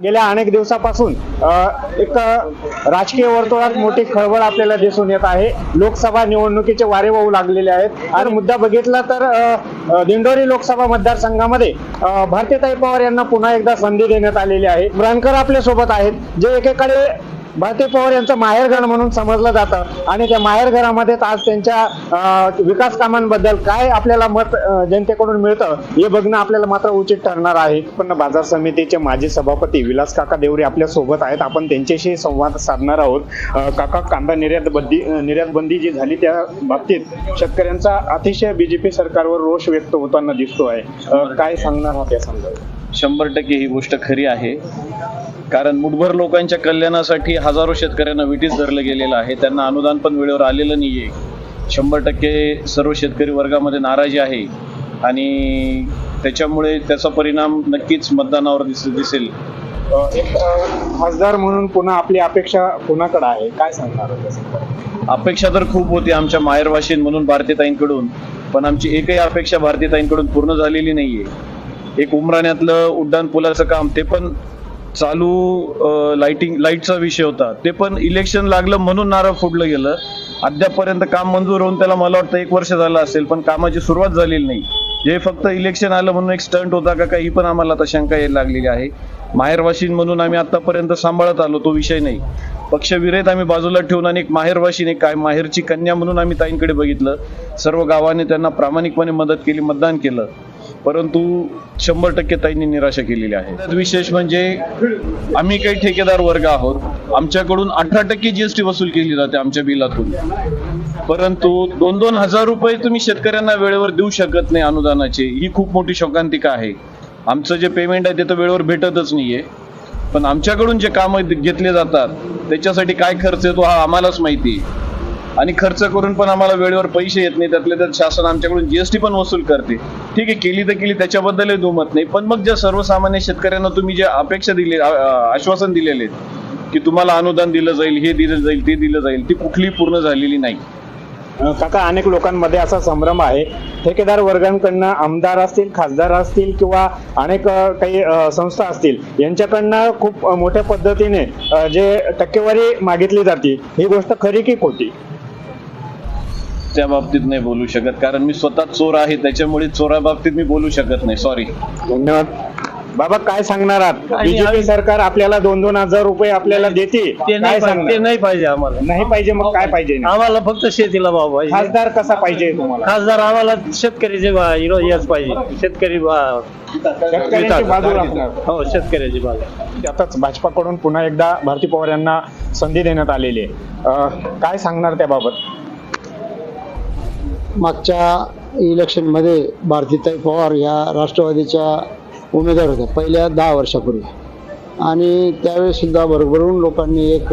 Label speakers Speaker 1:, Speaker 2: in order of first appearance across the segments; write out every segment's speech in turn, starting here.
Speaker 1: गेल्या अनेक दिवसापासून एक राजकीय वर्तुळात मोठी खळबळ आपल्याला दिसून येत आहे. लोकसभा निवडणुकीचे वारे वाहू लागलेले आहेत. आणि मुद्दा बघितला तर दिंडोरी लोकसभा मतदारसंघामध्ये भारतीताई पवार यांना पुन्हा एकदा संधी देण्यात आलेली आहे. ब्रानकर आपल्यासोबत आहेत जे एकेकडे भारती पवार यांचं माहेरघर म्हणून समजलं जातं. आणि त्या माहेरघरामध्येच आज त्यांच्या विकास कामांबद्दल काय आपल्याला मत जनतेकडून मिळतं हे बघणं आपल्याला मात्र उचित ठरणार आहे. पण बाजार समितीचे माजी सभापती विलास काका देवरे आपल्यासोबत आहेत. आपण त्यांच्याशी संवाद साधणार आहोत. काका कांदा निर्यात बंदी निर्यात बंदी जी झाली त्या बाबतीत शेतकऱ्यांचा अतिशय बीजेपी सरकारवर रोष व्यक्त होताना दिसतो आहे काय सांगणार आहात या संदर्भात?
Speaker 2: शंभर टक्के ही गोष्ट खरी आहे. कारण मुठभर लोकांच्या कल्याणासाठी हजारो शेतकऱ्यांना विटीस धरलं गेलेलं आहे. त्यांना अनुदान पण वेळेवर आलेलं नाहीये. शंभर टक्के सर्व शेतकरी वर्गामध्ये नाराजी आहे. आणि त्याच्यामुळे त्याचा परिणाम नक्कीच मतदानावर दिस दिसेल.
Speaker 1: एक खासदार म्हणून पुन्हा आपली अपेक्षा कुणाकडे आहे? काय सांगणार?
Speaker 2: अपेक्षा तर खूप होती आमच्या माहेरवाशीन म्हणून भारतीताईंकडून. पण आमची एकही अपेक्षा भारतीताईंकडून पूर्ण झालेली नाहीये. एक उमराण्यातलं उड्डाण पुलाचं काम ते पण चालू लाइटिंग लाईटचा विषय होता. ते पण इलेक्शन लागलं म्हणून नारळ फोडलं गेलं. अद्यापपर्यंत काम मंजूर होऊन त्याला मला वाटतं एक वर्ष झालं असेल पण कामाची सुरुवात झालेली नाही. जे फक्त इलेक्शन आलं म्हणून एक स्टंट होता का काही पण आम्हाला आता शंका यायला लागलेली आहे. माहेरवाशीन म्हणून आम्ही आतापर्यंत सांभाळत आलो तो विषय नाही. पक्षविरहित आम्ही बाजूला ठेवून आणि एक माहेरवाशीन एक काय माहेरची कन्या म्हणून आम्ही ताईंकडे बघितलं. सर्व गावाने त्यांना प्रामाणिकपणे मदत केली मतदान केलं. परंतु शंभर टक्के ताईंनी निराशा केलेली आहे. विशेष म्हणजे आम्ही काही ठेकेदार वर्ग आहोत. आमच्याकडून अठरा टक्के जीएसटी वसूल केली जाते आमच्या बिलातून. परंतु दोन दोन हजार रुपये तुम्ही शेतकऱ्यांना वेळेवर देऊ शकत नाही अनुदानाचे. ही खूप मोठी शोकांतिका आहे. आमचं जे पेमेंट आहे ते तर वेळेवर भेटतच नाहीये. पण आमच्याकडून जे कामं घेतले जातात त्याच्यासाठी काय खर्च येतो हा आम्हालाच माहिती आहे. आणि खर्च करून पण आम्हाला वेळेवर पैसे येत नाही. त्यातले तर शासन आमच्याकडून जीएसटी पण वसूल करते. ठीक आहे केली तर केली त्याच्याबद्दलही दुमत नाही. पण मग ज्या सर्वसामान्य शेतकऱ्यांना तुम्ही जे अपेक्षा दिली आश्वासन दिलेले की तुम्हाला अनुदान दिलं जाईल हे दिलं जाईल ते दिलं जाईल ती कुठली पूर्ण झालेली नाही.
Speaker 1: काका अनेक लोकांमध्ये असा संभ्रम आहे. ठेकेदार वर्गांकडनं आमदार असतील खासदार असतील किंवा अनेक काही संस्था असतील यांच्याकडनं खूप मोठ्या पद्धतीने जे टक्केवारी मागितली जाते ही गोष्ट खरी की खोटी?
Speaker 2: त्या बाबतीत नाही बोलू शकत कारण मी स्वतः चोर आहे त्याच्यामुळे चोरा बाबतीत मी बोलू शकत नाही. सॉरी
Speaker 1: धन्यवाद. बाबा काय सांगणार आहात?
Speaker 3: आणि
Speaker 1: बीजेपी
Speaker 3: आम्ही-
Speaker 1: सरकार आपल्याला दोन दोन हजार रुपये आपल्याला देते
Speaker 3: ते
Speaker 1: काय
Speaker 3: नाही पाहिजे ते नाही पाहिजे आम्हाला.
Speaker 1: नाही पाहिजे मग काय पाहिजे?
Speaker 3: आम्हाला फक्त शेतीला भाव पाहिजे.
Speaker 1: खासदार कसा पाहिजे तुम्हाला?
Speaker 3: खासदार आम्हाला शेतकऱ्याचे भा- विरोध याच पाहिजे. शेतकरी भा-
Speaker 1: शेतकऱ्यांची बाजू राखणार
Speaker 3: हो शेतकऱ्याची बाजू.
Speaker 1: आताच भाजपाकडून पुन्हा एकदा भारती पवार यांना संधी देण्यात आलेली आहे. अं, काय सांगणार त्याबाबत?
Speaker 4: मागच्या इलेक्शनमध्ये भारतीताई पवार ह्या राष्ट्रवादीच्या उमेदवार होत्या पहिल्या दहा वर्षापूर्वी. आणि त्यावेळेससुद्धा भरभरून लोकांनी एक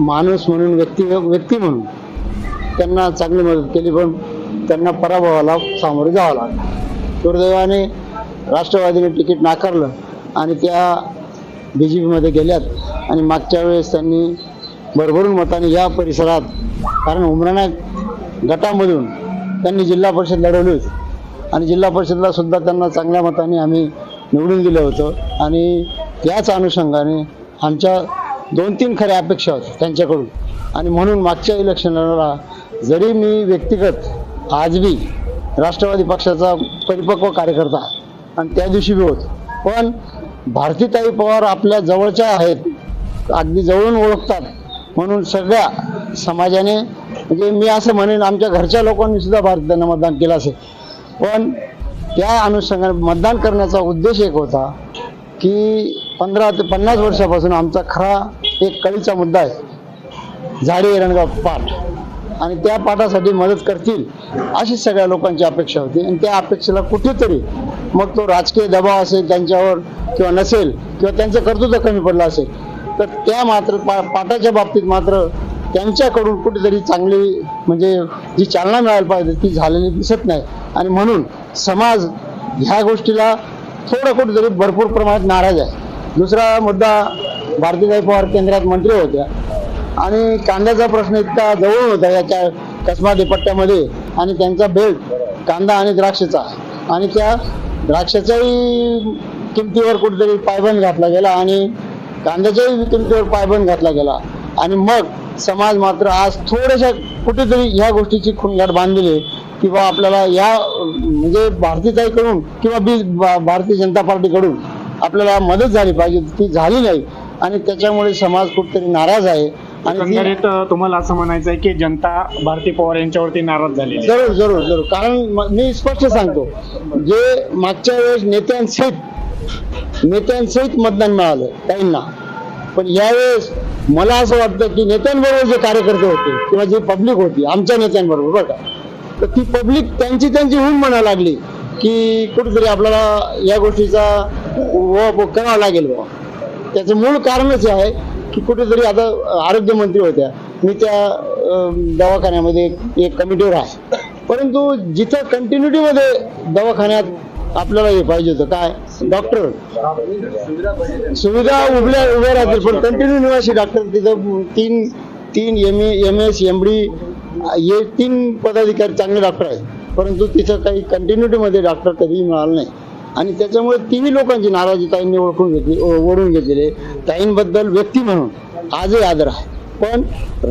Speaker 4: माणूस म्हणून व्यक्ती व्यक्ती म्हणून त्यांना चांगली मदत केली पण त्यांना पराभवाला सामोरे जावं लागलं. दुर्दैवाने राष्ट्रवादीने तिकीट नाकारलं आणि त्या बी जे पीमध्ये गेल्यात आणि मागच्या वेळेस त्यांनी भरभरून मताने या परिसरात कारण उमरानायक गटामधून त्यांनी जिल्हा परिषद लढवली होती आणि जिल्हा परिषदला सुद्धा त्यांना चांगल्या मताने आम्ही निवडून दिलं होतं. आणि त्याच अनुषंगाने आमच्या दोन तीन खऱ्या अपेक्षा होत्या त्यांच्याकडून. आणि म्हणून मागच्या इलेक्शनला जरी मी व्यक्तिगत आज बी राष्ट्रवादी पक्षाचा परिपक्व कार्यकर्ता आणि त्या दिवशी बी होत. पण भारतीताई पवार आपल्या जवळच्या आहेत अगदी जवळून ओळखतात. म्हणून सगळ्या समाजाने म्हणजे मी असं म्हणेन आमच्या घरच्या लोकांनी सुद्धा भारतीयांना मतदान केलं असेल. पण त्या अनुषंगाने मतदान करण्याचा उद्देश एक होता की पंधरा ते पन्नास वर्षापासून आमचा खरा एक कळीचा मुद्दा आहे. झाडे एरणगाव पाठ. आणि त्या पाठासाठी मदत करतील अशी सगळ्या लोकांची अपेक्षा होती. आणि त्या अपेक्षेला कुठेतरी मग तो राजकीय दबाव असेल त्यांच्यावर किंवा नसेल किंवा त्यांचं कर्तृत्व कमी पडलं असेल तर त्या मात्र पा पाठाच्या बाबतीत मात्र त्यांच्याकडून कुठेतरी चांगली म्हणजे जी चालना मिळायला पाहिजे ती झालेली दिसत नाही. आणि म्हणून समाज ह्या गोष्टीला थोडं कुठेतरी भरपूर प्रमाणात नाराज आहे. दुसरा मुद्दा भारतीताई पवार केंद्रात मंत्री होत्या. आणि कांद्याचा प्रश्न इतका जवळ होता याच्या कसमादी पट्ट्यामध्ये आणि त्यांचा बेल्ट कांदा आणि द्राक्षाचा. आणि त्या द्राक्षाच्याही किमतीवर कुठेतरी पायबंद घातला गेला आणि कांद्याच्याही किमतीवर पायबंद घातला गेला. आणि मग समाज मात्र आज थोड्याशा कुठेतरी ह्या गोष्टीची खुणगाट बांधलेली आहे. की बा आपल्याला या म्हणजे भारतीताईकडून किंवा बी भारतीय जनता पार्टीकडून आपल्याला मदत झाली पाहिजे ती झाली नाही. आणि त्याच्यामुळे समाज कुठेतरी नाराज आहे. आणि
Speaker 1: तुम्हाला असं म्हणायचं आहे की जनता भारती पवार यांच्यावरती नाराज आहे.
Speaker 4: जरूर जरूर जरूर. कारण म- मी स्पष्ट सांगतो जे मागच्या वेळेस नेत्यांसहित नेत्यांसहित मतदान मिळालं काहींना. पण यावेळेस मला असं वाटतं की नेत्यांबरोबर जे कार्यकर्ते होते किंवा जी पब्लिक होती आमच्या नेत्यांबरोबर बरं का? तर ती पब्लिक त्यांची त्यांची होऊन म्हणा लागली की कुठेतरी आपल्याला या गोष्टीचा करावा लागेल बा त्याचं मूळ कारणच हे आहे की कुठेतरी आता आरोग्यमंत्री होत्या. मी त्या दवाखान्यामध्ये एक- एक कमिटीवर आहे. परंतु जिथं कंटिन्युटीमध्ये दवाखान्यात आपल्याला हे पाहिजे होतं. काय? डॉक्टर. सुविधा उभ्या उभ्या राहतील पण कंटिन्यू निवासी डॉक्टर तिथं तीन तीन M M S M D हे तीन पदाधिकारी चांगले डॉक्टर आहेत. परंतु तिथं काही कंटिन्युटीमध्ये डॉक्टर कधीही मिळालं नाही. आणि त्याच्यामुळे तिन्ही लोकांची नाराजी ताईंनी ओळखून घेतली ओढून घेतलेली ताईंबद्दल व्यक्ती म्हणून आजही आदर आहे. पण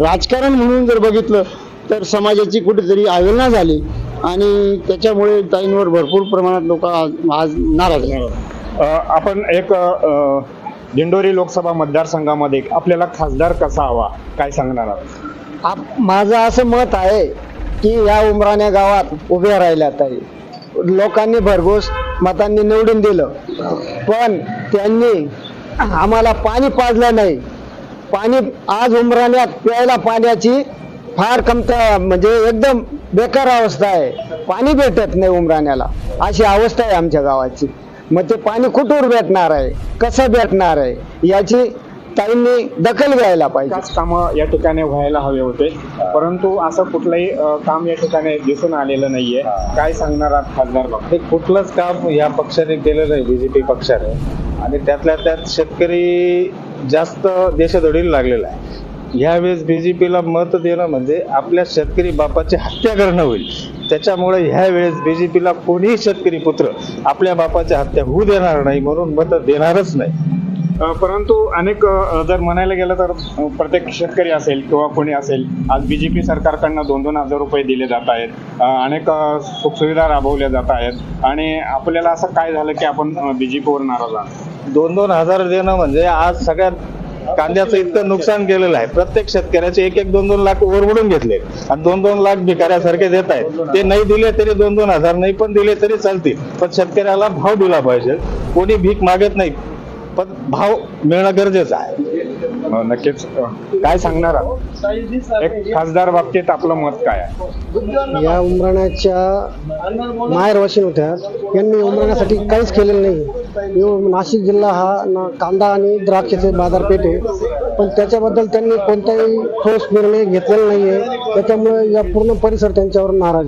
Speaker 4: राजकारण म्हणून जर बघितलं तर समाजाची कुठेतरी आवेलना झाली. आणि त्याच्यामुळे ताईंवर भरपूर प्रमाणात लोक आज आज नाराज आहेत.
Speaker 1: आपण एक दिंडोरी लोकसभा मतदारसंघामध्ये आपल्याला खासदार कसा हवा? काय सांगणार आहात?
Speaker 5: आप माझं असं मत आहे की या उमराण्या गावात उभ्या राहिल्या ताई. लोकांनी भरघोस मतांनी निवडून दिलं. पण त्यांनी आम्हाला पाणी पाजलं नाही. पाणी आज उमराण्यात प्यायला पाण्याची फार कमता म्हणजे एकदम बेकार अवस्था आहे. पाणी भेटत नाही उमराण्याला. अशी अवस्था आहे आमच्या गावाची. मग ते पाणी कुठून भेटणार आहे? कसं भेटणार आहे? याची ताईंनी दखल घ्यायला पाहिजे.
Speaker 1: कामं या ठिकाणी व्हायला हवे होते. परंतु असं कुठलंही काम या ठिकाणी दिसून आलेलं नाहीये. काय सांगणार आहात खासदार बाबा?
Speaker 6: हे कुठलंच काम या पक्षाने केलं नाही बीजेपी पक्षाने. आणि त्यातल्या त्यात शेतकरी जास्त देशदोडीला लागलेला आहे. ह्यावेळेस बीजेपीला मत देणं म्हणजे आपल्या शेतकरी बापाची हत्या करणं होईल. त्याच्यामुळे ह्या वेळेस बीजेपीला कोणीही शेतकरी पुत्र आपल्या बापाची हत्या होऊ देणार नाही म्हणून मत देणारच नाही.
Speaker 1: परंतु अनेक जर म्हणायला गेलं तर प्रत्येक शेतकरी असेल किंवा कोणी असेल आज बीजेपी सरकारकडनं दोन दोन हजार रुपये दिले जात आहेत. अनेक सुखसुविधा राबवल्या जात आहेत. आणि आपल्याला असं काय झालं की आपण बीजेपीवर नाराज आहात?
Speaker 6: दोन दोन हजार देणं म्हणजे आज सगळ्यात कांद्याचं इतकं नुकसान केलेलं आहे. प्रत्येक शेतकऱ्याचे एक एक दोन दोन लाख ओरबडून घेतले. आणि दोन दोन लाख भिकाऱ्यासारखे देत आहेत. ते नाही दिले तरी दोन दोन हजार नाही पण दिले तरी चालतील. पण शेतकऱ्याला भाव दिला पाहिजे. कोणी भीक मागत नाही पण भाव मिळणं गरजेचं आहे.
Speaker 1: नक्कीच. काय सांगणार आहात? एक खासदार बाबतीत आपलं मत काय आहे?
Speaker 5: या उमराण्याच्या माहेर वाशिन होत्या. यांनी उमराण्यासाठी काहीच केलेलं नाही. नाशिक जिल्हा हा ना कांदा आणि द्राक्षाचे बाजारपेठ आहे. पण त्याच्याबद्दल त्यांनी कोणताही ठोस निर्णय घेतलेला नाहीये. त्याच्यामुळे या पूर्ण परिसर त्यांच्यावर नाराज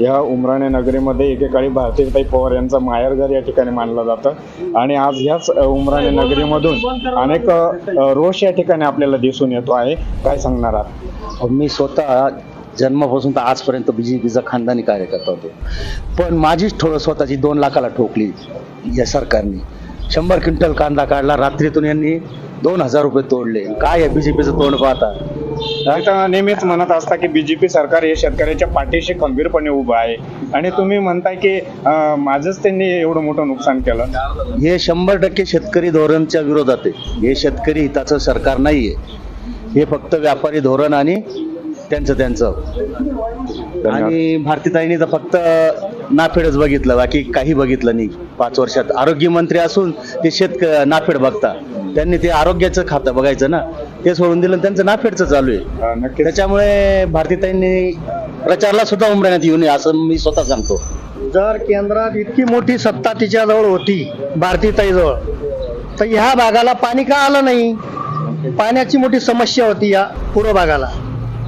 Speaker 1: या उमराणे नगरीमध्ये एकेकाळी भारतीयताई पवार यांचं माहेरघर या ठिकाणी मानलं जातं. आणि आज ह्याच उमराणे नगरीमधून अनेक रोष या ठिकाणी आपल्याला दिसून येतो आहे. काय सांगणार आहात?
Speaker 7: मी स्वतः जन्मापासून तर आजपर्यंत बीजेपीचा खानदानी कार्यकर्ता होतो. पण माझीच ठोळ स्वतःची दोन लाखाला ठोकली या सरकारने. शंभर क्विंटल कांदा काढला रात्रीतून यांनी दोन हजार रुपये तोडले. काय आहे बीजेपीचं तोंड पाहता?
Speaker 1: नेहमीच म्हणत असता की बीजेपी सरकार हे शेतकऱ्याच्या पाठीशी खंबीरपणे उभं आहे. आणि तुम्ही म्हणताय की माझंच त्यांनी एवढं मोठं नुकसान केलं.
Speaker 7: हे शंभर टक्के शेतकरी धोरणच्या विरोधात आहे. हे शेतकरी हिताचं सरकार नाहीये. हे फक्त व्यापारी धोरण आणि त्यांचं त्यांचं. आणि भारतीताईने तर फक्त नाफेडच बघितलं बाकी काही बघितलं नाही. पाच वर्षात आरोग्यमंत्री असून ते शेतक नाफेड बघता. त्यांनी ते आरोग्याचं खातं बघायचं ना. ते सोडून दिलं त्यांचं नाफेडचं चालू आहे.
Speaker 1: अ, नक्कीच.
Speaker 7: त्याच्यामुळे भारतीताईंनी प्रचारला सुद्धा उमरण्यात येऊ नये असं मी स्वतः सांगतो.
Speaker 5: जर केंद्रात इतकी मोठी सत्ता तिच्याजवळ होती भारतीताईजवळ तर ह्या भागाला पाणी का आलं नाही? पाण्याची मोठी समस्या होती या पूर्व भागाला.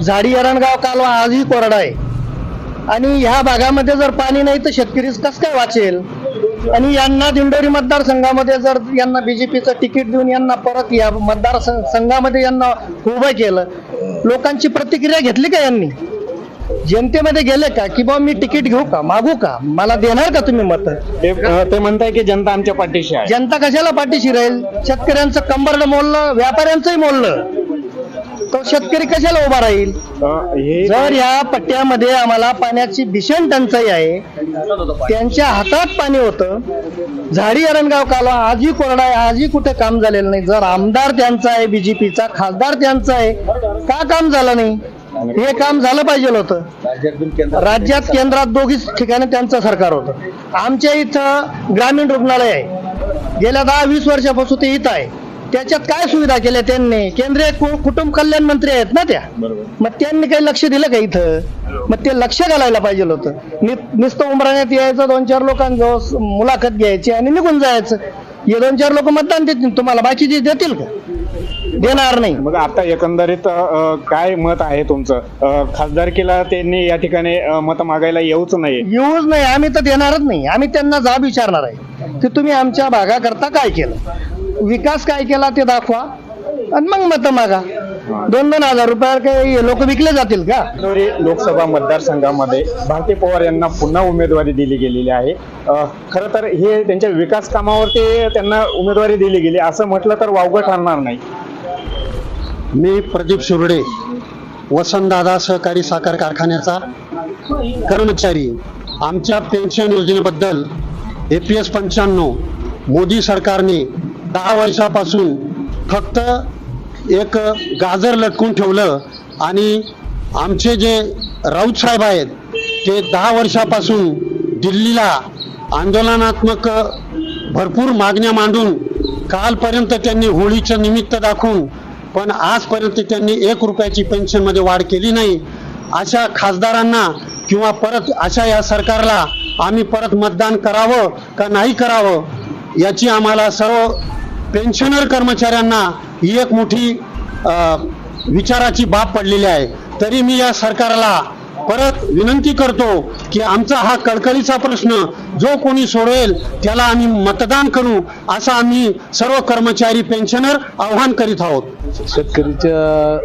Speaker 5: झाडी एरणगाव कालवा आजही कोरडा आहे. आणि ह्या भागामध्ये जर पाणी नाही तर शेतकरी कसं काय वाचेल? आणि यांना दिंडोरी मतदारसंघामध्ये जर यांना बीजेपीचं तिकीट देऊन यांना परत या मतदार संघामध्ये यांना उभं केलं लोकांची प्रतिक्रिया घेतली का यांनी? जनतेमध्ये गेले का? की बाबा मी तिकीट घेऊ का? मागू का? मला देणार का तुम्ही मत?
Speaker 1: ते म्हणताय की जनता आमच्या पाठीशी आहे.
Speaker 5: जनता कशाला पाठीशी राहील? शेतकऱ्यांचं कंबरड मोडलं व्यापाऱ्यांचंही मोडलं तो शेतकरी कशाला उभा राहील? जर या पट्ट्यामध्ये आम्हाला पाण्याची भीषण टंचाई आहे त्यांच्या हातात पाणी होतं झाडी अरणगाव कालवा आजही कोरडा आहे आजही कुठे काम झालेलं नाही. जर आमदार त्यांचा आहे बीजेपीचा खासदार त्यांचा आहे का काम झालं नाही? हे काम झालं पाहिजे होतं. राज्यात केंद्रात दोघीच ठिकाणी त्यांचं सरकार होतं. आमच्या इथं ग्रामीण रुग्णालय आहे. गेल्या दहा वीस वर्षापासून ते इथं आहे. त्याच्यात काय सुविधा केल्या त्यांनी? केंद्रीय कु- कुटुंब कल्याण मंत्री आहेत ना त्या. मग त्यांनी काही लक्ष दिलं का इथं? मग ते लक्ष घालायला पाहिजे होतं. नि- नुसतं उमराण्यात यायचं दोन चार लोकांजवळ मुलाखत घ्यायची आणि निघून जायचं. हे दोन चार लोक मतदान देतील. तुम्हाला बाकीचे देतील का? देणार नाही.
Speaker 1: मग आता एकंदरीत अ, काय मत आहे तुमचं? अ, खासदारकीला त्यांनी या ठिकाणी मत मागायला येऊच नाही.
Speaker 5: येऊच नाही. आम्ही तर देणारच नाही. आम्ही त्यांना जाब विचारणार आहे. की तुम्ही आमच्या भागाकरता काय केलं? विकास काय केला ते दाखवा. आणि मग मत मागा. दोन दोन हजार रुपयावर काही लोक विकले जातील का?
Speaker 1: लोकसभा मतदारसंघामध्ये भारती पवार यांना पुन्हा उमेदवारी दिली गेलेली आहे. अ, खरं तर हे त्यांच्या विकास कामावरती त्यांना उमेदवारी दिली गेली. असं म्हटलं तर वावगं ठरणार नाही.
Speaker 8: मी प्रदीप शिरोडे वसंतदादा सहकारी साखर कारखान्याचा कर्मचारी. आमच्या पेन्शन योजनेबद्दल ए पी एस पंच्याण्णव मोदी सरकारने दहा वर्षापासून फक्त एक गाजर लटकून ठेवलं आणि आमचे जे राऊत साहेब आहेत ते दहा वर्षापासून दिल्लीला आंदोलनात्मक भरपूर मागण्या मांडून कालपर्यंत त्यांनी होळीचं निमित्त दाखवून पण आजपर्यंत त्यांनी एक रुपयाची पेन्शनमध्ये वाढ केली नाही. अशा खासदारांना किंवा परत अशा या सरकारला आम्ही परत मतदान करावं का नाही करावं याची आम्हाला सर्व पेन्शनर कर्मचाऱ्यांना ही एक मोठी विचाराची बाब पडलेली आहे. तरी मी या सरकारला परत विनंती करतो की आमचा हा कळकळीचा प्रश्न जो कोणी सोडवेल त्याला आम्ही मतदान करू असं आम्ही सर्व कर्मचारी पेन्शनर आव्हान करीत आहोत.
Speaker 9: शेतकरीच्या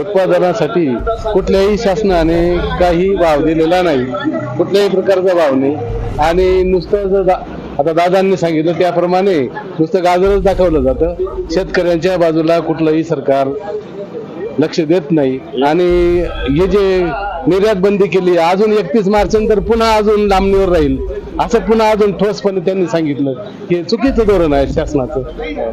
Speaker 9: उत्पादनासाठी कुठल्याही शासनाने काही भाव दिलेला नाही. कुठल्याही प्रकारचा भाव नाही. आणि नुसतं जर आता दादांनी सांगितलं त्याप्रमाणे नुसतं गाजरच दाखवलं जातं. शेतकऱ्यांच्या बाजूला कुठलंही सरकार लक्ष देत नाही. आणि हे जे निर्यात बंदी केली अजून एकतीस मार्च नंतर पुन्हा अजून लांबणीवर राहील. असं पुन्हा अजून ठोसपणे त्यांनी सांगितलं की चुकीचं धोरण आहे शासनाचं.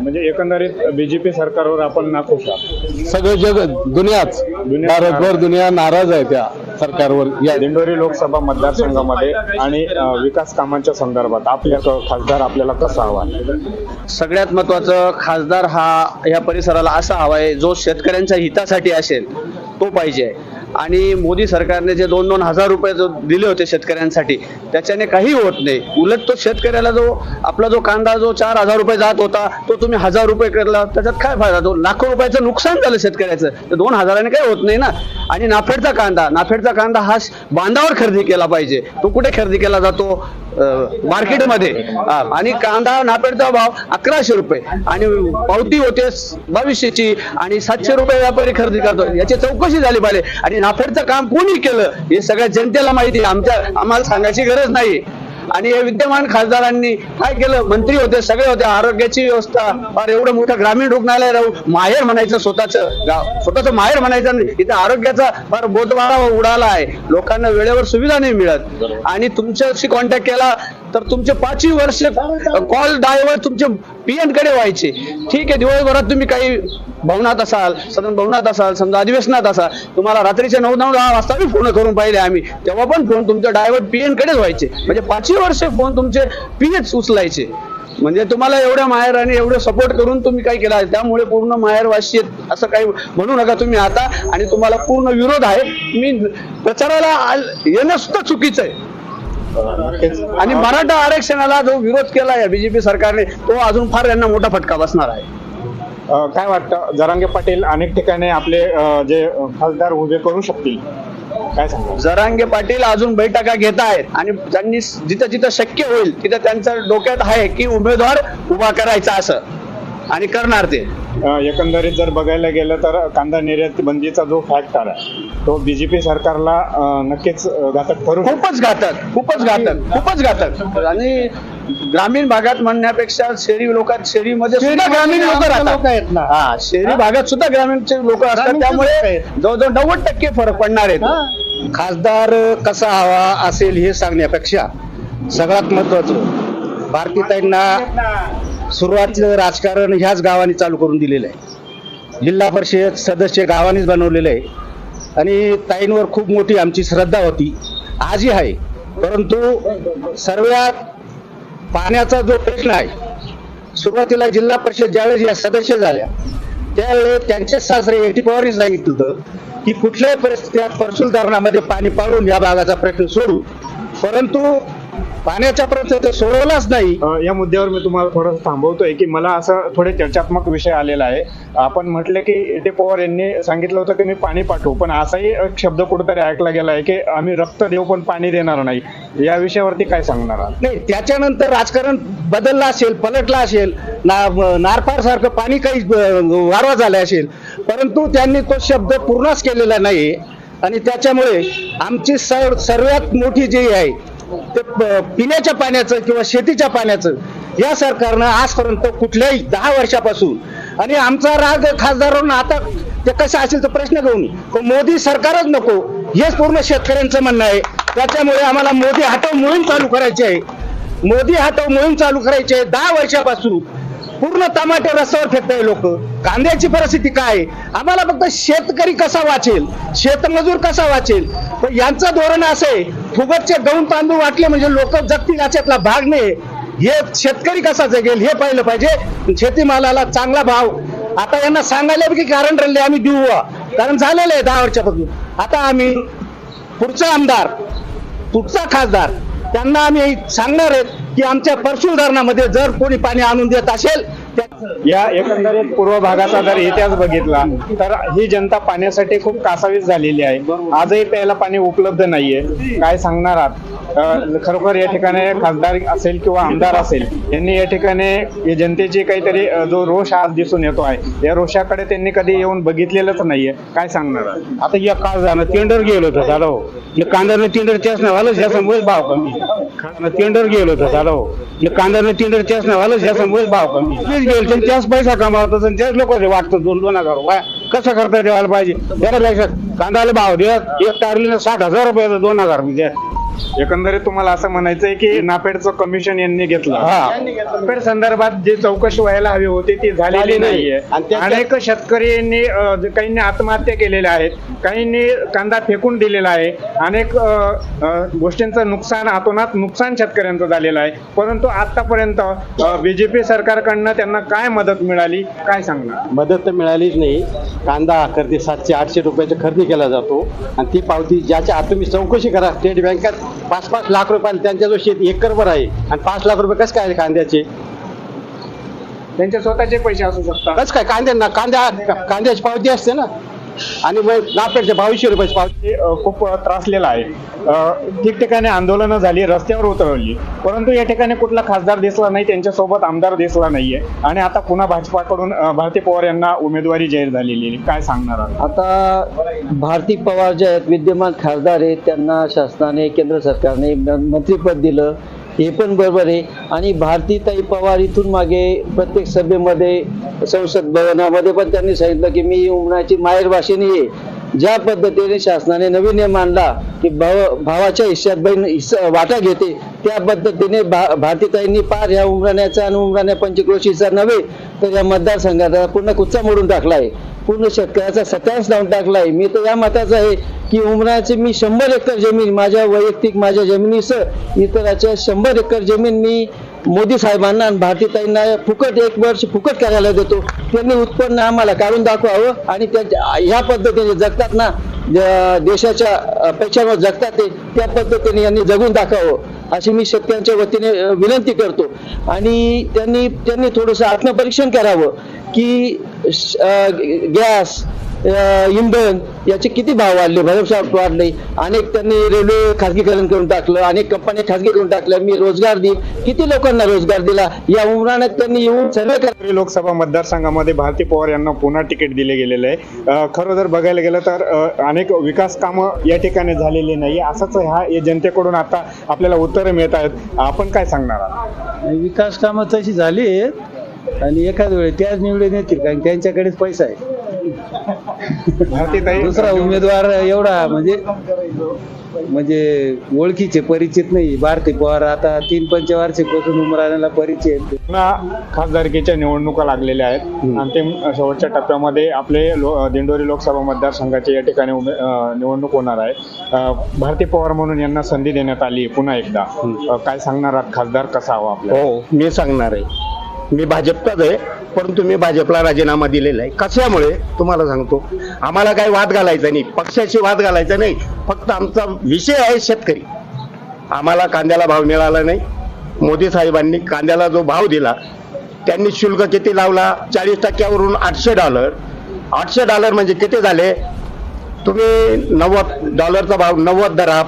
Speaker 1: म्हणजे एकंदरीत बीजेपी सरकारवर आपण नाखुश आहात.
Speaker 9: सगळं जग दुनियाच.
Speaker 1: दुनिया
Speaker 9: भारतभर दुनिया नाराज आहे त्या सरकारवर. या
Speaker 1: दिंडोरी लोकसभा मतदारसंघामध्ये आणि अ, विकास कामांच्या संदर्भात आपल्या क- खासदार आपल्याला कसा हवा
Speaker 10: सगळ्यात महत्वाचं खासदार हा या परिसराला असा हवा आहे जो शेतकऱ्यांच्या हितासाठी असेल तो पाहिजे. आणि मोदी सरकारने जे दोन दोन हजार रुपये जो दिले होते शेतकऱ्यांसाठी त्याच्याने काही होत नाही. उलट तो शेतकऱ्याला जो आपला जो कांदा जो चार हजार रुपये जात होता तो तुम्ही हजार रुपये करला त्याच्यात काय फायदा? तो लाखो रुपयाचं नुकसान झालं शेतकऱ्याचं. तर दोन हजाराने काही होत नाही ना? आणि नाफेडचा कांदा नाफेडचा कांदा हा बांधावर खरेदी केला पाहिजे. तो कुठे खरेदी केला जातो? मार्केटमध्ये. आणि कांदा नाफेडचा भाव अकराशे रुपये. आणि पावती होते बावीसशेची आणि सातशे रुपये व्यापारी खरेदी करतो. याची चौकशी झाली पाहिजे. आणि नाफेडचं काम कोणी केलं हे सगळ्या जनतेला माहिती आहे. आमच्या आम्हाला सांगायची गरज नाही. आणि हे विद्यमान खासदारांनी काय केलं? मंत्री होते सगळे होते आरोग्याची व्यवस्था. फार एवढं मोठं ग्रामीण रुग्णालय राहू माहेर म्हणायचं स्वतःचं गाव. स्वतःचं माहेर म्हणायचं इथं आरोग्याचा फार बोधवारा उडाला आहे. लोकांना वेळेवर सुविधा नाही मिळत. आणि तुमच्याशी कॉन्टॅक्ट केला तर तुमचे पाचही वर्ष कॉल डायवर तुमचे पीएनकडे व्हायचे. ठीक आहे दिवसभरात तुम्ही काही भवनात असाल सदन भवनात असाल समजा अधिवेशनात असाल तुम्हाला रात्रीचे नऊ नऊ दहा वाजता बी फोन करून पाहिले आम्ही. तेव्हा पण फोन तुमचे डायव्हर्ट पीएन व्हायचे. म्हणजे पाचही वर्ष फोन तुमचे पीएच उचलायचे. म्हणजे तुम्हाला एवढ्या माहेर आणि एवढं सपोर्ट करून तुम्ही काय केला? त्यामुळे पूर्ण माहेरवाशी असं काही म्हणू नका तुम्ही आता. आणि तुम्हाला पूर्ण विरोध आहे. मी प्रचाराला येणं सुद्धा चुकीचं आहे. आणि मराठा आरक्षणाला जो विरोध केला या बीजेपी सरकारने तो अजून फार यांना मोठा फटका बसणार आहे.
Speaker 1: काय वाटतं? जरांगे पाटील अनेक ठिकाणी आपले जे खासदार उभे करू शकतील काय सांगा
Speaker 10: जरांगे पाटील अजून बैठका घेत आहेत आणि त्यांनी जिथं जिथं शक्य होईल तिथं त्यांच्या डोक्यात आहे की उमेदवार उभा करायचा असं. आणि करणार ते.
Speaker 1: एकंदरीत जर बघायला गेलं तर कांदा निर्यात बंदीचा जो फॅक्ट आहे तो बीजेपी सरकारला नक्कीच घातक ठरू.
Speaker 10: खूपच घातक खूपच घातक खूपच घातक. आणि ग्रामीण भागात म्हणण्यापेक्षा शहरी लोकात शहरीमध्ये सुद्धा ग्रामीण लोक राहतात. हा शहरी भागात सुद्धा ग्रामीणचे लोक असतात त्यामुळे जवळजवळ नव्वद टक्के फरक पडणार आहेत
Speaker 7: खासदार कसा हवा असेल हे सांगण्यापेक्षा सगळ्यात महत्वाचं भारतीताईंना सुरुवातीचं राजकारण ह्याच गावाने चालू करून दिलेलं आहे. जिल्हा परिषद सदस्य गावानेच बनवलेलं आहे. आणि ताईंवर खूप मोठी आमची श्रद्धा होती. आजही आहे. परंतु सर्वात पाण्याचा जो प्रश्न आहे सुरुवातीला जिल्हा परिषद ज्यावेळेस या सदस्य झाल्या त्यावेळेस त्यांचे सासरे एटी पवारने सांगितलं होतं की कुठल्याही परिस्थितीत परसूल धरणामध्ये पाणी पाडून या भागाचा प्रश्न सोडू. परंतु पाण्याचा प्रश्न ते सोडवलाच नाही.
Speaker 1: या मुद्द्यावर मी तुम्हाला थोडं थांबवतोय की मला असं थोडे चर्चात्मक विषय आलेला आहे. आपण म्हटलं की एटे पवार यांनी सांगितलं होतं की मी पाणी पाठवू पण असाही एक शब्द कुठेतरी ऐकला गेला आहे की आम्ही रक्त देऊ पण पाणी देणार नाही. या विषयावरती काय सांगणार आहात?
Speaker 7: नाही त्याच्यानंतर राजकारण बदललं असेल पलटलं असेल ना नारपार सारखं पाणी काही वारवा झाला असेल परंतु त्यांनी तो शब्द पूर्णच केलेला नाही. आणि त्याच्यामुळे आमची सर्व सर्वात मोठी जी आहे ते पिण्याच्या पाण्याचं किंवा शेतीच्या पाण्याचं या सरकारनं आजपर्यंत कुठल्याही दहा वर्षापासून. आणि आमचा राग खासदारांना आता ते कसं असेल तर प्रश्न घेऊन. पण मोदी सरकारच नको. हेच पूर्ण शेतकऱ्यांचं म्हणणं आहे. त्याच्यामुळे आम्हाला मोदी हटव मोहीम चालू करायची आहे. मोदी हटव मोहीम चालू करायची आहे दहा वर्षापासून. पूर्ण टमाटे रस्त्यावर फेकताय लोक. कांद्याची परिस्थिती काय? आहे? आम्हाला फक्त शेतकरी कसा वाचेल? शेतमजूर कसा वाचेल? पण यांचं धोरण असं आहे फुगटचे गहू तांदूळ वाटले म्हणजे लोक जगतील याच्यातला भाग नाही. हे शेतकरी कसा जगेल? हे पाहिलं पाहिजे. शेतीमालाला चांगला भाव. आता यांना सांगायला की कारण राहिले आम्ही देऊ कारण झालेलं आहे दहा वर्षापासून. आता आम्ही पुढचा आमदार पुढचा खासदार त्यांना आम्ही सांगणार आहेत. की आमच्या परशुल धरणामध्ये जर कोणी पाणी आणून देत असेल
Speaker 1: या एकंदरीत पूर्व भागाचा जर इतिहास बघितला तर ही जनता पाण्यासाठी खूप कासावीस झालेली आहे. आजही प्यायला पाणी उपलब्ध नाहीये. काय सांगणार आहात? खरोखर या ठिकाणी खासदार असेल किंवा आमदार असेल यांनी या ठिकाणी जनतेची काहीतरी जो रोष आज दिसून येतो आहे या रोषाकडे त्यांनी कधी येऊन बघितलेलंच नाहीये. काय सांगणार
Speaker 11: आता या काळ झालं टेंडर गेलो होतं झालो हो. म्हणजे कांद्यानं टेंडर त्याच नाही झालं त्याच्यामुळेच भाव कमी. टेंडर गेलो होतं झालो कांद्यानं टेंडर त्याच हो. म्हणजे नाही झालं त्याच्यामुळेच भाव कमी. तेच त्याच पैसा कमावतात आणि त्याच लोक वाटतं दोन दोन हजार रुपये. कसं करता ठेवायला पाहिजे? त्याला लक्षात भाव देत एक टारलीनं साठ हजार रुपये दोन हजार रुपये द्या
Speaker 1: एकंदरीत तुम्हाला असं म्हणायचंय की नापेडचं कमिशन यांनी घेतलं.
Speaker 11: हा.
Speaker 1: नापेड संदर्भात जे चौकशी व्हायला हवी होती ती झालेली
Speaker 11: झाली नाही.
Speaker 1: नाहीये.
Speaker 11: आणि
Speaker 1: अनेक शेतकऱ्यांनी अं, जे काहींनी आत्महत्या केलेल्या आहेत काहींनी कांदा फेकून दिलेला आहे. अनेक अं, अं, गोष्टींचं नुकसान हातोनात नुकसान शेतकऱ्यांचं झालेलं आहे. परंतु आतापर्यंत बीजेपी सरकारकडनं त्यांना काय मदत मिळाली काय सांगणार?
Speaker 11: मदत तर मिळालीच नाही. कांदा खरेदी सातशे आठशे रुपयाचा खरेदी केला जातो. आणि ती पावती ज्याच्या आत तुम्ही चौकशी करा स्टेट बँकात पाच पाच लाख रुपयाला त्यांच्या जो शेत एकरभर आहे आणि पाच लाख रुपये कसं काय कांद्याचे?
Speaker 1: त्यांचे स्वतःचे पैसे असू शकतात.
Speaker 11: कसं काय? कांद्यांना कांद्या कांद्याची पावती असते ना. आणि मग नापेडच्या बावीसशे रुपयाची पावती
Speaker 1: हे, खूप त्रासलेला आहे. ठिकठिकाणी आंदोलनं झाली रस्त्यावर उतरवली. परंतु या ठिकाणी कुठला खासदार दिसला नाही त्यांच्यासोबत आमदार दिसला नाहीये. आणि आता पुन्हा भाजपाकडून भारती पवार यांना उमेदवारी जाहीर झालेली आहे. काय सांगणार आहात?
Speaker 12: आता भारती पवार जे आहेत विद्यमान खासदार आहेत त्यांना शासनाने केंद्र सरकारने मंत्रिपद दिलं. हे पण बरोबर आहे. आणि भारतीताई पवार इथून मागे प्रत्येक सभेमध्ये संसद भवनामध्ये पण त्यांनी सांगितलं की मी उमराची माहेर भाषेने आहे ज्या पद्धतीने शासनाने नवीन नियम आणला की भाव भावाच्या हिश्श्यात बहीण हिस्सा वाटा घेते त्या पद्धतीने भा भारतीताईंनी पार ह्या उमराण्याचा आणि उमराण्या पंचक्रोशीचा नव्हे तर या मतदारसंघाचा पूर्ण कुच्चा मोडून टाकला आहे. पूर्ण शेतकऱ्याचा सत्यास लावून टाकला आहे मी तर या मताचा आहे की उमराचे मी शंभर एकर जमीन माझ्या वैयक्तिक माझ्या जमिनीसह इतराच्या शंभर एकर जमीन मी मोदी साहेबांना आणि भारतीताईंना फुकट एक वर्ष फुकट करायला देतो. त्यांनी उत्पन्न आम्हाला काढून दाखवावं आणि त्या ह्या पद्धतीने जगतात ना देशाच्या अपेक्षांवर जगतात ते त्या पद्धतीने यांनी जगून दाखवावं अशी मी शेतकऱ्यांच्या वतीने विनंती करतो. आणि त्यांनी त्यांनी थोडंसं आत्मपरीक्षण करावं की गॅस
Speaker 5: इंधन याचे किती भाव वाढले? भरमसाठ वाढले. अनेक त्यांनी रेल्वे खासगीकरण करून टाकलं अनेक कंपन्या खासगी करून टाकल्या मी रोजगार देईन. किती लोकांना रोजगार दिला? या उमराण्यात त्यांनी येऊन सर्वे
Speaker 1: लोकसभा मतदारसंघामध्ये भारती पवार यांना पुन्हा तिकीट दिले गेलेले आहे. खरं जर बघायला गेलं तर अनेक विकास कामं या ठिकाणी झालेली नाही. असंच ह्या या जनतेकडून आता आपल्याला उत्तरं मिळत आहेत. आपण काय सांगणार आहात?
Speaker 3: विकास कामं तशी झाली आहेत. आणि एखाद वेळी त्याच निवडून येतील कारण त्यांच्याकडेच पैसा आहे. दुसरा उमेदवार एवढा म्हणजे म्हणजे ओळखीचे परिचित नाही. भारती पवार आता तीन पंचवार्षिकपासून उमराण्याला.
Speaker 1: पुन्हा खासदारकीच्या निवडणुका लागलेल्या आहेत. अंतिम शेवटच्या टप्प्यामध्ये आपले लो दिंडोरी लोकसभा मतदारसंघाची या ठिकाणी निवडणूक होणार आहे. भारती पवार म्हणून यांना संधी देण्यात आली आहे पुन्हा एकदा. काय सांगणार आहात? खासदार कसा हवा आपल्याला?
Speaker 3: हो मी सांगणार आहे. मी भाजपचाच आहे परंतु मी भाजपला राजीनामा दिलेला आहे. कशामुळे? तुम्हाला सांगतो. आम्हाला काही वाद घालायचा नाही. पक्षाशी वाद घालायचा नाही. फक्त आमचा विषय आहे शेतकरी. आम्हाला कांद्याला भाव मिळाला नाही. मोदी साहेबांनी कांद्याला जो भाव दिला त्यांनी शुल्क किती लावला? चाळीस टक्क्यावरून आठशे डॉलर. आठशे डॉलर म्हणजे किती झाले? तुम्ही नव्वद डॉलरचा भाव नव्वद धरा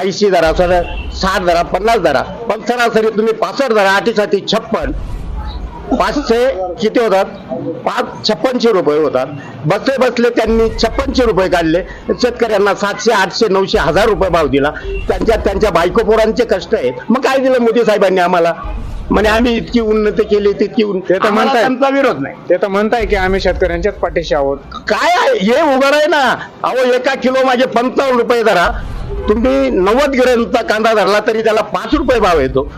Speaker 3: ऐंशी धरा सर साठ धरा पन्नास धरा. पण सरासरी तुम्ही पासष्ट धरा आठीसाठी छप्पन. पाचशे किती होतात? पाच छप्पनशे रुपये होतात. बसले बसले त्यांनी छप्पनशे रुपये काढले. शेतकऱ्यांना सातशे आठशे नऊशे हजार रुपये भाव दिला. त्यांच्या त्यांच्या बायको पोरांचे कष्ट आहेत. मग काय दिलं मोदी साहेबांनी आम्हाला? म्हणजे आम्ही इतकी उन्नती केली तितकी उन्नती
Speaker 1: ते तर म्हणताय.
Speaker 3: त्यांचा विरोध नाही.
Speaker 1: ते तर म्हणताय की आम्ही शेतकऱ्यांच्याच पाठीशी आहोत.
Speaker 3: काय आहे? हे उघड आहे ना. अहो एका किलो माझे पंचावन्न रुपये धरा. तुम्ही नव्वद ग्रॅमचा कांदा धरला तरी त्याला पाच रुपये भाव येतो.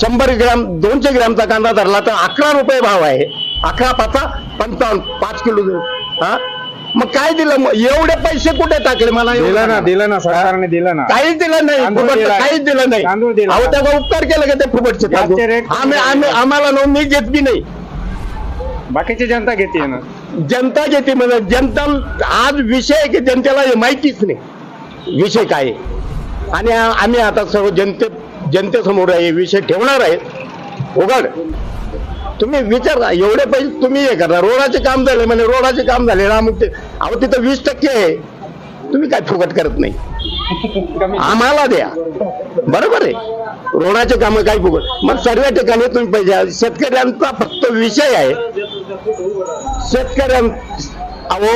Speaker 3: शंभर ग्रॅम दोनशे ग्रॅमचा कांदा धरला तर अकरा रुपये भाव आहे. अकरा पाचा पंचावन्न पाच किलो हा? मग काय दिलं? मग एवढे पैसे कुठे टाकले? मला
Speaker 1: दिलं ना. दिलं ना सरकारने दिलं ना.
Speaker 3: काहीच दिलं नाही
Speaker 1: तांदूळ.
Speaker 3: काहीच दिलं नाही.
Speaker 1: तांदूळ दिला.
Speaker 3: अहो त्याचा उपकार केला का ते फुकटचे
Speaker 1: गॅसचे
Speaker 3: तांदूळ?
Speaker 1: रेट
Speaker 3: आम्ही आम्ही आम्हाला नोंदणी घेत बी नाही.
Speaker 1: बाकीची जनता घेते ना.
Speaker 3: जनता घेते म्हणजे जनता आज विषय आहे की जनतेला हे माहितीच नाही. विषय काय आहे. आणि आ- आम्ही आता सर्व जनते जनतेसमोर हे विषय ठेवणार आहेत. उघड. तुम्ही विचारा एवढे पैसे तुम्ही हे करा. रोडाचे काम झाले म्हणजे रोडाचे काम झाले. ना मग ते अहो तिथं वीस टक्के आहे. तुम्ही काय फुकट करत नाही. आम्हाला द्या. बरोबर आहे. रोडाचे काम काही फुकट? मग सर्व ठिकाणी तुम्ही पैसे शेतकऱ्यांचा फक्त विषय आहे. शेतकऱ्यां अहो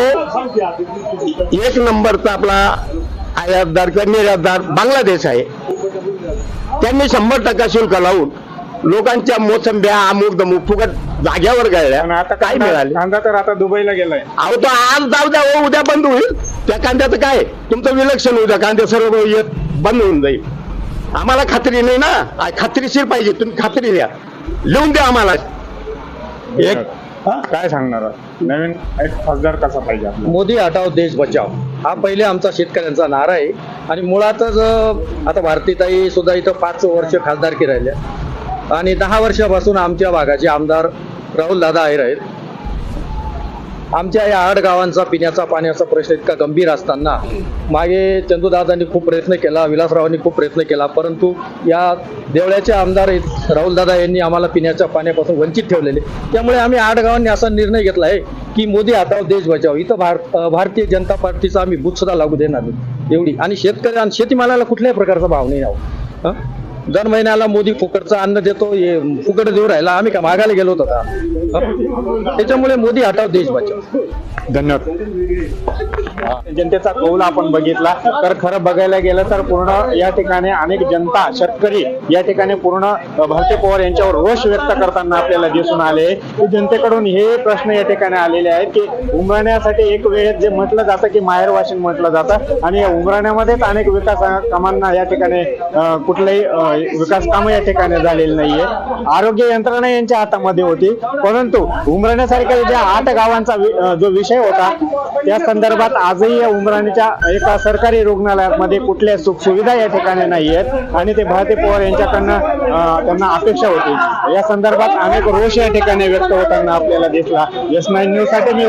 Speaker 3: एक नंबरचा आपला आयातदार किंवा निर्यातदार बांगलादेश आहे. त्यांनी शंभर टक्का शुल्क लावून लोकांच्या मोसंब्या अमुक दमुक फुकट जाग्यावर गळल्या
Speaker 1: आता
Speaker 3: काय मिळाले?
Speaker 1: कांदा तर आता दुबईला गेलाय.
Speaker 3: अहो तो आज जाऊ द्या हो, उद्या बंद होईल. त्या कांद्याचं काय? तुमचं विलक्षण उद्या कांदे सर्व येत बंद होऊन जाईल. आम्हाला खात्री नाही ना? आ, खात्रीशीर पाहिजे तुम्ही खात्री द्या लिहून द्या आम्हाला. एक
Speaker 1: काय सांगणार? नवीन एक खासदार कसा पाहिजे आपल्याला
Speaker 13: मोदी हटाव देश बचाव हा पहिले आमचा शेतकऱ्यांचा नारा आहे. आणि मुळातच अं, आता भारतीताई सुद्धा इथं पाच वर्ष खासदारकी राहिल्या. आणि दहा वर्षापासून आमच्या भागाचे आमदार राहुल दादा आहेर आहेत. आमच्या या आठ गावांचा पिण्याचा पाण्याचा प्रश्न इतका गंभीर असताना मागे चंदूदादांनी खूप प्रयत्न केला विलासरावांनी खूप प्रयत्न केला परंतु या देवळ्याचे आमदार आहेत राहुलदादा यांनी आम्हाला पिण्याच्या पाण्यापासून वंचित ठेवलेले. त्यामुळे आम्ही आठ गावांनी असा निर्णय घेतला आहे की मोदी हटाव देश बचाव. इथं भार भारतीय जनता पार्टीचा आम्ही बूथ सुद्धा लागू देणार एवढी. आणि शेतकरी आणि शेतीमालाला कुठल्याही प्रकारचा भाव नाही आहोत दर महिन्याला मोदी फुकटचं अन्न देतो हे फुकट देऊ राहिला आम्ही का मागायला गेलो होतो का त्याच्यामुळे मोदी हटाव देश बचाव
Speaker 1: धन्यवाद. जनतेचा कौल आपण बघितला. तर खरं बघायला गेलं तर पूर्ण या ठिकाणी अनेक जनता शेतकरी या ठिकाणी पूर्ण भारती पवार यांच्यावर रोष व्यक्त करताना आपल्याला दिसून आले. की जनतेकडून हे प्रश्न या ठिकाणी आलेले आहेत की उमराण्यासाठी एक वेळेस जे म्हटलं जातं की माहेर वाशिन म्हटलं जातं. आणि या उमराण्यामध्येच अनेक विकास कामांना या ठिकाणी कुठलंही कुठलेही विकास कामं या ठिकाणी झालेली नाहीये. आरोग्य यंत्रणा यांच्या हातामध्ये होती. परंतु उमराण्यासारख्या ज्या आठ गावांचा वि- जो विषय होता त्या संदर्भात आजही या उमराणीच्या एका सरकारी रुग्णालयामध्ये कुठल्या सुख सुविधा या ठिकाणी नाही आहेत आणि ते भारती पवार यांच्याकडनं त्यांना अपेक्षा होती. या संदर्भात अनेक रोष या ठिकाणी व्यक्त होताना आपल्याला दिसला. यस नाईन न्यूजसाठी मी